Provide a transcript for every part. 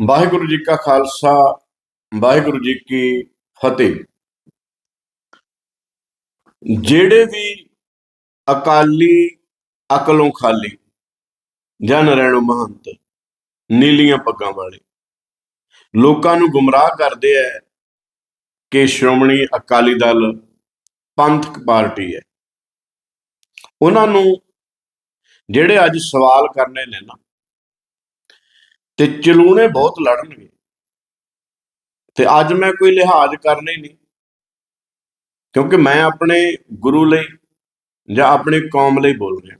ਵਾਹਿਗੁਰੂ ਜੀ ਕਾ ਖਾਲਸਾ, ਵਾਹਿਗੁਰੂ ਜੀ ਕੀ ਫਤਿਹ। ਜਿਹੜੇ ਵੀ ਅਕਾਲੀ, ਅਕਲੋਂ ਖਾਲੀ ਜਾਂ ਨਰੈਣੋ ਮਹੰਤ, ਨੀਲੀਆਂ ਪੱਗਾਂ ਵਾਲੇ, ਲੋਕਾਂ ਨੂੰ ਗੁੰਮਰਾਹ ਕਰਦੇ ਐ ਕਿ ਸ਼੍ਰੋਮਣੀ ਅਕਾਲੀ ਦਲ ਪੰਥਕ ਪਾਰਟੀ ਹੈ ਉਹਨਾਂ ਨੂੰ ਜਿਹੜੇ ਅੱਜ ਸਵਾਲ ਕਰਨੇ ਨੇ ਨਾ ਤੇ ਚਲੂਣੇ ਬਹੁਤ ਲੜਨਗੇ। ਤੇ ਅੱਜ ਮੈਂ ਕੋਈ ਲਿਹਾਜ਼ ਕਰਨਾ ਹੀ ਨਹੀਂ। ਕਿਉਂਕਿ ਮੈਂ ਆਪਣੇ ਗੁਰੂ ਲਈ ਜਾਂ ਆਪਣੇ ਕੌਮ ਲਈ ਬੋਲ ਰਿਹਾ।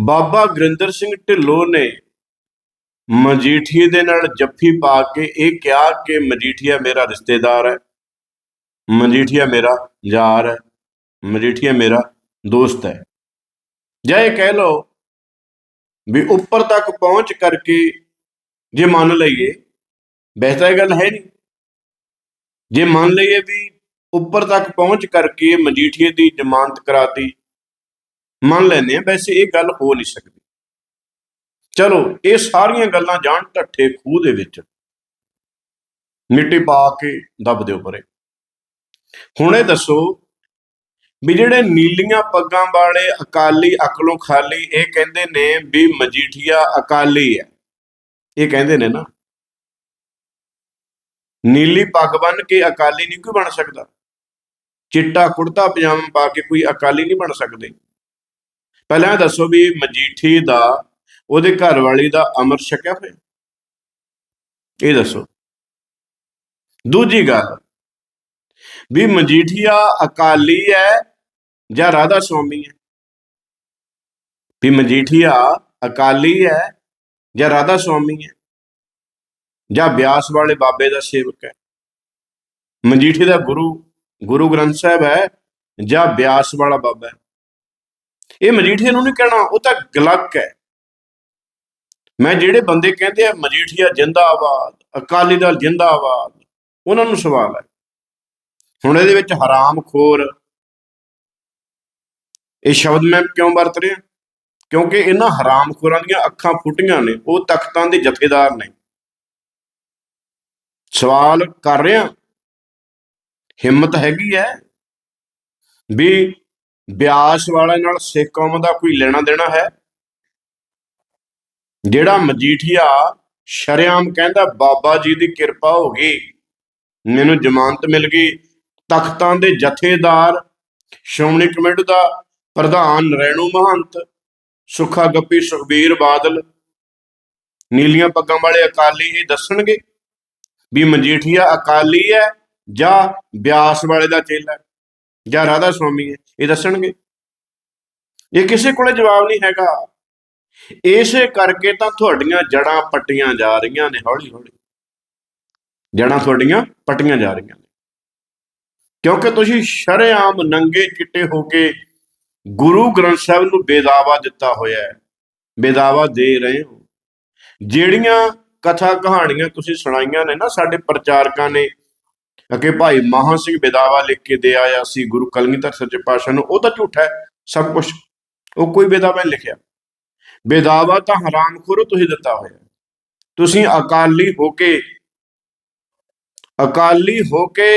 ਬਾਬਾ ਗੁਰਿੰਦਰ ਸਿੰਘ ਢਿੱਲੋਂ ਨੇ ਮਜੀਠੀਏ ਦੇ ਨਾਲ ਜੱਫੀ ਪਾ ਕੇ ਇਹ ਕਿਹਾ ਕਿ ਮਜੀਠੀਆ ਮੇਰਾ ਰਿਸ਼ਤੇਦਾਰ ਹੈ, ਮਜੀਠੀਆ ਮੇਰਾ ਯਾਰ ਹੈ, ਮਜੀਠੀਆ ਮੇਰਾ ਦੋਸਤ ਹੈ। ਜਾਂ ਇਹ ਕਹਿ ਲਓ ਵੀ ਉੱਪਰ ਤੱਕ ਪਹੁੰਚ ਕਰਕੇ ਜੇ ਮੰਨ ਲਈਏ ਵੈਸੇ ਤਾਂ ਇਹ ਗੱਲ ਹੈ ਨਹੀਂ। ਜੇ ਮੰਨ ਲਈਏ ਵੀ ਉੱਪਰ ਤੱਕ ਪਹੁੰਚ ਕਰਕੇ ਮਜੀਠੀਏ ਦੀ ਜ਼ਮਾਨਤ ਕਰਾਤੀ, ਮੰਨ ਲੈਂਦੇ ਆ ਵੈਸੇ ਇਹ ਗੱਲ ਹੋ ਨਹੀਂ ਸਕਦੀ। ਚਲੋ, ਇਹ ਸਾਰੀਆਂ ਗੱਲਾਂ ਜਾਣ ਢੱਠੇ ਖੂਹ ਦੇ ਵਿੱਚ। ਮਿੱਟੀ ਪਾ ਕੇ ਦੱਬ ਦਿਓ ਪਰੇ। ਹੁਣ ਇਹ ਦੱਸੋ ਵੀ ਜਿਹੜੇ ਨੀਲੀਆਂ ਪੱਗਾਂ ਵਾਲੇ ਅਕਾਲੀ, ਅਕਲੋਂ ਖਾਲੀ, ਇਹ ਕਹਿੰਦੇ ਨੇ ਵੀ ਮਜੀਠੀਆ ਅਕਾਲੀ ਹੈ। ਇਹ ਕਹਿੰਦੇ ਨੇ ਨਾ। ਨੀਲੀ ਪੱਗ ਬੰਨ ਕੇ ਅਕਾਲੀ ਨਹੀਂ ਕੋਈ ਬਣ ਸਕਦਾ। ਚਿੱਟਾ ਕੁੜਤਾ, ਪਜਾਮਾ ਪਾ ਕੇ ਕੋਈ ਅਕਾਲੀ ਨਹੀਂ ਬਣ ਸਕਦੇ। ਪਹਿਲਾਂ ਦੱਸੋ ਵੀ ਮਜੀਠੀ ਦਾ, ਉਹਦੇ ਘਰ ਵਾਲੀ ਦਾ ਅਮਰ ਛਕਿਆ ਹੋਇਆ ਇਹ ਦੱਸੋ। ਦੂਜੀ ਗੱਲ ਵੀ ਮਜੀਠੀਆ ਅਕਾਲੀ ਹੈ ਜਾਂ ਰਾਧਾ ਸਵਾਮੀ ਹੈ? ਵੀ ਮਜੀਠੀਆ ਅਕਾਲੀ ਹੈ ਜਾਂ ਰਾਧਾ ਸਵਾਮੀ ਹੈ? ਜਾਂ ਬਿਆਸ ਵਾਲੇ ਬਾਬੇ ਦਾ ਸੇਵਕ ਹੈ? ਮਜੀਠੀ ਦਾ ਗੁਰੂ ਗੁਰੂ ਗ੍ਰੰਥ ਸਾਹਿਬ ਹੈ ਜਾਂ ਬਿਆਸ ਵਾਲਾ ਬਾਬਾ ਹੈ? ਇਹ ਮਜੀਠੀਆ ਨੂੰ ਨਹੀਂ ਕਹਿਣਾ, ਉਹ ਤਾਂ ਗਲਕ ਹੈ। ਮੈਂ ਜਿਹੜੇ ਬੰਦੇ ਕਹਿੰਦੇ ਆ, ਮਜੀਠੀਆ ਜਿੰਦਾਬਾਦ, ਅਕਾਲੀ ਦਲ ਜਿੰਦਾਬਾਦ, ਉਹਨਾਂ ਨੂੰ ਸਵਾਲ ਹੈ। ਹੁਣ ਇਹਦੇ ਵਿੱਚ ਹਰਾਮ ਖੋਰ। ਇਹ ਸ਼ਬਦ ਮੈਂ ਕਿਉਂ ਵਰਤ ਰਿਹਾ? ਕਿਉਂਕਿ ਇਹਨਾਂ ਹਰਾਮਖੋਰਾਂ ਦੀਆਂ ਅੱਖਾਂ ਫੁੱਟੀਆਂ ਨੇ, ਉਹ ਤਖਤਾਂ ਦੇ ਜਥੇਦਾਰ ਨੇ। ਸਵਾਲ ਕਰ ਰਿਹਾ, ਹਿੰਮਤ ਹੈਗੀ ਹੈ ਵੀ ਬਿਆਸ ਵਾਲੇ ਨਾਲ ਸਿੱਖ ਕੌਮ ਦਾ ਕੋਈ ਲੈਣਾ ਦੇਣਾ ਹੈ? ਜਿਹੜਾ ਮਜੀਠੀਆ ਸ਼ਰਿਆਮ ਕਹਿੰਦਾ, ਬਾਬਾ ਜੀ ਦੀ ਕਿਰਪਾ ਹੋ ਗਈ, ਮੈਨੂੰ ਜ਼ਮਾਨਤ ਮਿਲ ਗਈ ਤਖਤਾਂ ਦੇ ਜਥੇਦਾਰ, ਸ਼੍ਰੋਮਣੀ ਕਮੇਟੀ ਦਾ ਪ੍ਰਧਾਨ ਰੈਣੂ ਮਹੰਤ, ਸੁਖਾ ਗੱਪੀ ਸੁਖਬੀਰ ਬਾਦਲ, ਨੀਲੀਆਂ ਪੱਗਾਂ ਵਾਲੇ ਅਕਾਲੀ ਇਹ ਦੱਸਣਗੇ ਵੀ ਮਜੀਠੀਆ ਅਕਾਲੀ ਹੈ ਜਾਂ ਬਿਆਸ ਵਾਲੇ ਦਾ ਚੇਲਾ ਜਾਂ ਰਾਧਾ ਸੁਆਮੀ ਹੈ, ਇਹ ਦੱਸਣਗੇ। ਇਹ ਕਿਸੇ ਕੋਲੇ ਜਵਾਬ ਨਹੀਂ ਹੈਗਾ। ਇਸੇ ਕਰਕੇ ਤਾਂ ਤੁਹਾਡੀਆਂ ਜੜਾਂ ਪੱਟੀਆਂ ਜਾ ਰਹੀਆਂ ਨੇ ਹੌਲੀ ਹੌਲੀ ਜੜਾਂ ਤੁਹਾਡੀਆਂ ਪੱਟੀਆਂ ਜਾ ਰਹੀਆਂ ਨੇ। ਕਿਉਂਕਿ ਤੁਸੀਂ ਸ਼ਰੇਆਮ ਨੰਗੇ ਚਿੱਟੇ ਹੋ ਕੇ ਗੁਰੂ ਗ੍ਰੰਥ ਸਾਹਿਬ ਨੂੰ ਬੇਦਾਵਾ ਦਿੱਤਾ ਹੋਇਆ ਹੈ, ਬੇਦਾਵਾ ਦੇ ਰਹੇ ਹੋ। ਜਿਹੜੀਆਂ ਕਥਾ ਕਹਾਣੀਆਂ ਤੁਸੀਂ ਸੁਣਾਈਆਂ ਨੇ ਨਾ ਸਾਡੇ ਪ੍ਰਚਾਰਕਾਂ ਨੇ ਕਿ ਭਾਈ ਮਹਾਂ ਸਿੰਘ ਬੇਦਾਵਾ ਲਿਖ ਕੇ ਦੇ ਆਇਆ ਸੀ, ਗੁਰੂ ਕਲਗੀਧਰ ਸੱਚੇ ਪਾਤਸ਼ਾਹ ਨੂੰ, ਉਹ ਤਾਂ ਝੂਠਾ ਹੈ, ਸਭ ਕੁਝ ਉਹ ਕੋਈ ਬੇਦਾਵਾ ਨਹੀਂ ਲਿਖਿਆ। ਬੇਦਾਵਾ ਤਾਂ ਹਰਾਮਖੋਰ ਤੁਸੀਂ ਦਿੱਤਾ ਹੋਇਆ ਤੁਸੀਂ ਅਕਾਲੀ ਹੋ ਕੇ, ਅਕਾਲੀ ਹੋ ਕੇ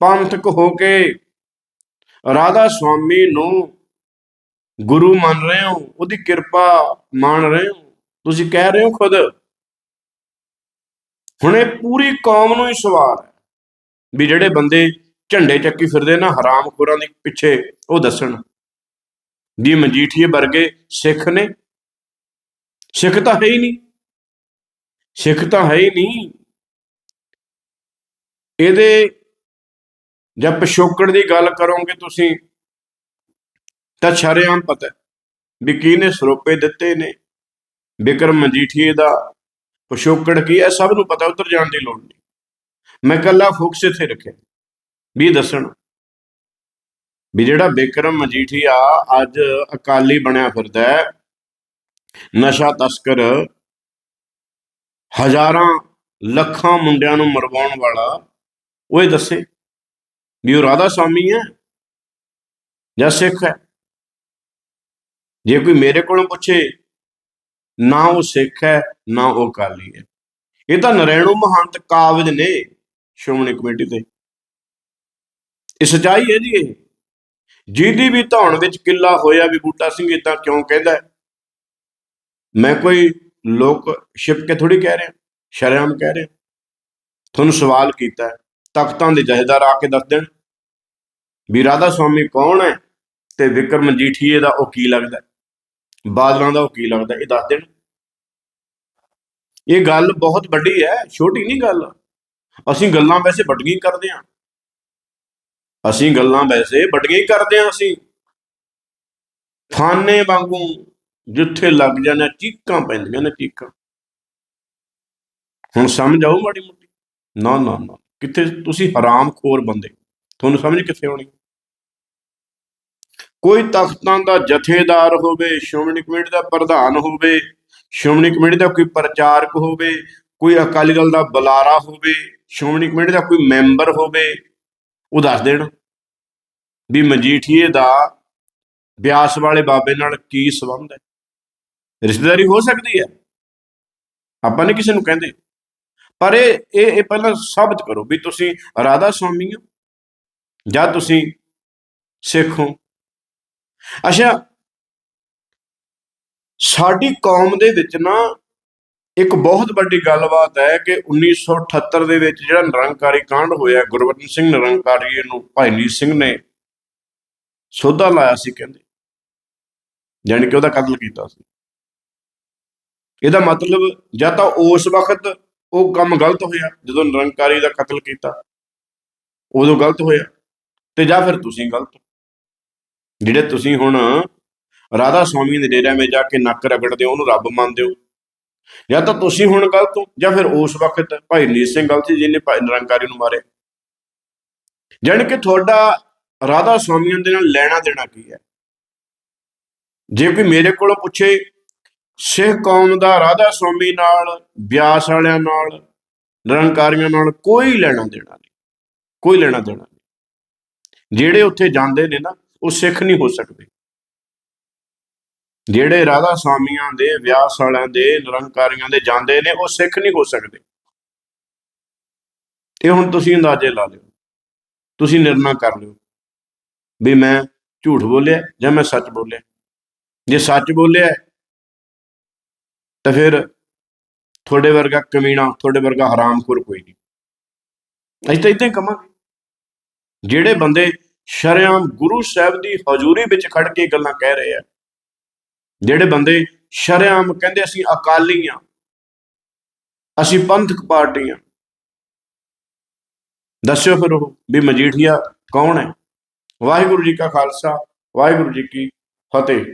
ਪੰਥਕ ਹੋ ਕੇ ਰਾਧਾ ਸੁਆਮੀ ਨੂੰ ਗੁਰੂ ਮੰਨ ਰਹੇ ਹੋ, ਉਹਦੀ ਕਿਰਪਾ ਮੰਨ ਰਹੇ ਹੋ, ਤੁਸੀਂ ਕਹਿ ਰਹੇ ਹੋ ਖੁਦ। ਹੁਣ ਇਹ ਪੂਰੀ ਕੌਮ ਨੂੰ ਹੀ ਸਵਾਲ ਹੈ ਵੀ ਜਿਹੜੇ ਬੰਦੇ ਝੰਡੇ ਚੱਕੀ ਫਿਰਦੇ ਨਾ ਹਰਾਮ ਹਰਾਮਖੋਰਾਂ ਦੇ ਪਿੱਛੇ, ਉਹ ਦੱਸਣ ਦੀ ਮਜੀਠੀਏ ਵਰਗੇ ਸਿੱਖ ਨੇ। ਸਿੱਖ ਤਾਂ ਹੈ ਹੀ ਨਹੀਂ। ਸਿੱਖ ਤਾਂ ਹੈ ਹੀ ਨਹੀਂ। ਇਹਦੇ ਜਦ ਪਿਛੋਕੜ ਦੀ ਗੱਲ ਕਰੋਗੇ ਤੁਸੀਂ, ਤਾਂ ਸ਼ਰੇਆਮ ਪਤਾ ਵੀ ਕਿਹਨੇ ਸਰੋਪੇ ਦਿੱਤੇ ਨੇ। ਬਿਕਰਮ ਮਜੀਠੀਏ ਦਾ ਪਿਛੋਕੜ ਕੀ ਹੈ ਸਭ ਨੂੰ ਪਤਾ, ਉੱਧਰ ਜਾਣ ਦੀ ਲੋੜ ਨਹੀਂ। ਮੈਂ ਕੱਲਾ ਫੋਕਸ ਇੱਥੇ ਰੱਖਿਆ। ਵੀ ਦੱਸਣ ਵੀ ਜਿਹੜਾ ਬਿਕਰਮ ਮਜੀਠੀਆ ਅੱਜ ਅਕਾਲੀ ਬਣਿਆ ਫਿਰਦਾ ਹੈ, ਨਸ਼ਾ ਤਸਕਰ ਹਜ਼ਾਰਾਂ ਲੱਖਾਂ ਮੁੰਡਿਆਂ ਨੂੰ ਮਰਵਾਉਣ ਵਾਲਾ, ਉਹ ਇਹ ਦੱਸੇ। ਵੀ ਉਹ ਰਾਧਾ ਸਵਾਮੀ ਹੈ ਜਾਂ ਸਿੱਖ ਹੈ? ਜੇ ਕੋਈ ਮੇਰੇ ਕੋਲੋਂ ਪੁੱਛੇ, ਨਾ ਉਹ ਸਿੱਖ ਹੈ, ਨਾ ਉਹ ਅਕਾਲੀ ਹੈ। ਇਹ ਤਾਂ ਨਰੈਣੂ ਮਹੰਤ ਕਾਬਜ ਨੇ ਸ਼੍ਰੋਮਣੀ ਕਮੇਟੀ 'ਤੇ ਇਹ ਸਚਾਈ ਹੈ ਜੀ ਇਹ। ਜਿਹਦੀ ਵੀ ਧੌਣ ਵਿੱਚ ਕਿੱਲਾ ਹੋਇਆ ਵੀ ਬੂਟਾ ਸਿੰਘ ਇਦਾਂ ਕਿਉਂ ਕਹਿੰਦਾ ਮੈਂ ਕੋਈ ਲੋਕ ਛਿਪ ਕੇ ਥੋੜੀ ਕਹਿ ਰਿਹਾ ਸ਼ਰਮ ਕਹਿ ਰਿਹਾ। ਤੁਹਾਨੂੰ ਸਵਾਲ ਕੀਤਾ ਤਖਤਾਂ ਦੇ ਜਹੇਦਾਰ ਆ ਕੇ ਦੱਸ ਦੇਣ। ਵੀ ਰਾਧਾ ਸੁਆਮੀ ਕੌਣ ਹੈ? ਤੇ ਵਿਕਰਮ ਮਜੀਠੀਏ ਦਾ ਉਹ ਕੀ ਲੱਗਦਾ ਬਾਦਲਾਂ ਦਾ ਉਹ ਕੀ ਲੱਗਦਾ ਇਹ ਦੱਸ ਦੇਣ। ਇਹ ਗੱਲ ਬਹੁਤ ਵੱਡੀ ਹੈ, ਛੋਟੀ ਨਹੀਂ ਗੱਲ। ਅਸੀਂ ਗੱਲਾਂ ਵੈਸੇ ਵੱਡੀਆਂ ਹੀ ਕਰਦੇ ਹਾਂ। ਅਸੀਂ ਗੱਲਾਂ ਵੈਸੇ ਵੱਡੀਆਂ ਹੀ ਕਰਦੇ ਹਾਂ ਅਸੀਂ। ਥਾਨੇ ਵਾਂਗੂ ਜਿੱਥੇ ਲੱਗ ਜਾਂਦੇ ਚੀਕਾਂ ਪੈਂਦੀਆਂ ਨੇ ਚੀਕਾਂ। ਹੁਣ ਸਮਝ ਆਉ ਮਾੜੀ ਮੋਟੀ? ਨਾ ਨਾ ਨਾ। ਕਿੱਥੇ ਤੁਸੀਂ ਹਰਾਮਖੋਰ ਬੰਦੇ। ਤੁਹਾਨੂੰ ਸਮਝ ਕਿੱਥੇ ਆਉਣੀ? ਕੋਈ ਤਖਤਾਂ ਦਾ ਜਥੇਦਾਰ ਹੋਵੇ, ਸ਼੍ਰੋਮਣੀ ਕਮੇਟੀ ਦਾ ਪ੍ਰਧਾਨ ਹੋਵੇ, ਸ਼੍ਰੋਮਣੀ ਕਮੇਟੀ ਦਾ ਕੋਈ ਪ੍ਰਚਾਰਕ ਹੋਵੇ, ਕੋਈ ਅਕਾਲੀ ਦਲ ਦਾ ਬੁਲਾਰਾ ਹੋਵੇ, ਸ਼੍ਰੋਮਣੀ ਕਮੇਟੀ ਦਾ ਕੋਈ ਮੈਂਬਰ ਹੋਵੇ, ਉਹ ਦੱਸ ਦੇਣ ਵੀ ਮਜੀਠੀਏ ਦਾ ਬਿਆਸ ਵਾਲੇ ਬਾਬੇ ਨਾਲ ਕੀ ਸੰਬੰਧ ਹੈ। ਰਿਸ਼ਤੇਦਾਰੀ ਹੋ ਸਕਦੀ ਹੈ। ਆਪਾਂ ਨੇ ਕਿਸੇ ਨੂੰ ਕਹਿੰਦੇ। ਪਰ ਇਹ ਇਹ ਇਹ ਪਹਿਲਾਂ ਸਾਬਤ ਕਰੋ ਵੀ ਤੁਸੀਂ ਰਾਧਾ ਸਵਾਮੀ ਹੋ ਜਾਂ ਤੁਸੀਂ ਸਿੱਖ ਹੋ। ਅੱਛਾ। ਸਾਡੀ ਕੌਮ ਦੇ ਵਿੱਚ ਨਾ ਇੱਕ ਬਹੁਤ ਵੱਡੀ ਗੱਲਬਾਤ ਹੈ ਕਿ 1978 ਦੇ ਵਿੱਚ ਜਿਹੜਾ ਨਿਰੰਕਾਰੀ ਕਾਂਡ ਹੋਇਆ, ਗੁਰਬਚਨ ਸਿੰਘ ਨਿਰੰਕਾਰੀ ਨੂੰ ਭਾਈ ਨੀਤ ਸਿੰਘ ਨੇ ਸੋਧਾ ਲਾਇਆ ਸੀ ਕਹਿੰਦੇ। ਜਾਣੀ ਕਿ ਉਹਦਾ ਕਤਲ ਕੀਤਾ ਸੀ। ਇਹਦਾ ਮਤਲਬ ਜਾਂ ਤਾਂ ਉਸ ਵਕਤ ਉਹ ਕੰਮ ਗਲਤ ਹੋਇਆ, ਜਦੋਂ ਨਿਰੰਕਾਰੀ ਦਾ ਕਤਲ ਕੀਤਾ, ਉਦੋਂ ਗਲਤ ਹੋਇਆ, ਤੇ ਜਾਂ ਫਿਰ ਤੁਸੀਂ ਗਲਤ ਜਿਹੜੇ ਤੁਸੀਂ ਹੁਣ ਰਾਧਾ ਸਵਾਮੀ ਦੇ ਡੇਰਿਆਂ ਵਿੱਚ ਜਾ ਕੇ ਨੱਕ ਰਗੜਦੇ ਹੋ, ਉਹਨੂੰ ਰੱਬ ਮੰਨਦੇ ਹੋ? ਜਾਂ ਤਾਂ ਤੁਸੀਂ ਹੁਣ ਗਲਤ ਹੋ, ਜਾਂ ਫਿਰ ਉਸ ਵਕਤ ਭਾਈ ਨੀਤ ਸਿੰਘ ਗਲਤ ਸੀ ਜਿਹਨੇ ਭਾਈ ਨਿਰੰਕਾਰੀ ਨੂੰ ਮਾਰਿਆ? ਜਾਣੀ ਕਿ ਤੁਹਾਡਾ ਰਾਧਾ ਸਵਾਮੀਆਂ ਦੇ ਨਾਲ ਲੈਣਾ ਦੇਣਾ ਕੀ ਹੈ? ਜੇ ਕੋਈ ਮੇਰੇ ਕੋਲੋਂ ਪੁੱਛੇ, ਸਿੱਖ ਕੌਮ ਦਾ ਰਾਧਾ ਸਵਾਮੀ ਨਾਲ, ਬਿਆਸ ਵਾਲਿਆਂ ਨਾਲ, ਨਿਰੰਕਾਰੀਆਂ ਨਾਲ ਕੋਈ ਲੈਣਾ ਦੇਣਾ ਨਹੀਂ, ਕੋਈ ਲੈਣਾ ਦੇਣਾ ਨਹੀਂ। ਜਿਹੜੇ ਉੱਥੇ ਜਾਂਦੇ ਨੇ ਨਾ ਉਹ ਸਿੱਖ ਨਹੀਂ ਹੋ ਸਕਦੇ। ਜਿਹੜੇ ਰਾਧਾ ਸਵਾਮੀਆਂ ਦੇ, ਵਿਆਸ ਵਾਲਿਆਂ ਦੇ, ਨਿਰੰਕਾਰੀਆਂ ਦੇ ਜਾਂਦੇ ਨੇ, ਉਹ ਸਿੱਖ ਨਹੀਂ ਹੋ ਸਕਦੇ। ਇਹ ਹੁਣ ਤੁਸੀਂ ਅੰਦਾਜ਼ੇ ਲਾ ਲਿਓ। ਤੁਸੀਂ ਨਿਰਣਾ ਕਰ ਲਿਓ। ਵੀ ਮੈਂ ਝੂਠ ਬੋਲਿਆ ਜਾਂ ਮੈਂ ਸੱਚ ਬੋਲਿਆ? ਜੇ ਸੱਚ ਬੋਲਿਆ, ਤਾਂ ਫਿਰ ਤੁਹਾਡੇ ਵਰਗਾ ਕਮੀਣਾ ਤੁਹਾਡੇ ਵਰਗਾ ਹਰਾਮਖੋਰ ਕੋਈ ਨਹੀਂ। ਅਸੀਂ ਤਾਂ ਇਦਾਂ ਹੀ ਕਵਾਂਗੇ ਜਿਹੜੇ ਬੰਦੇ ਸ਼ਰੇਆਮ ਗੁਰੂ ਸਾਹਿਬ ਦੀ ਹਜ਼ੂਰੀ ਵਿੱਚ ਖੜ ਕੇ ਗੱਲਾਂ ਕਹਿ ਰਹੇ ਆ। ਜਿਹੜੇ ਬੰਦੇ ਸ਼ਰੇਆਮ ਕਹਿੰਦੇ ਅਸੀਂ ਅਕਾਲੀ ਆ, ਅਸੀਂ ਪੰਥਕ ਪਾਰਟੀ ਆ। ਦੱਸਿਓ ਫਿਰ ਉਹ ਵੀ ਮਜੀਠੀਆ ਕੌਣ ਹੈ? ਵਾਹਿਗੁਰੂ ਜੀ ਕਾ ਖਾਲਸਾ, ਵਾਹਿਗੁਰੂ ਜੀ ਕੀ ਫਤਿਹ।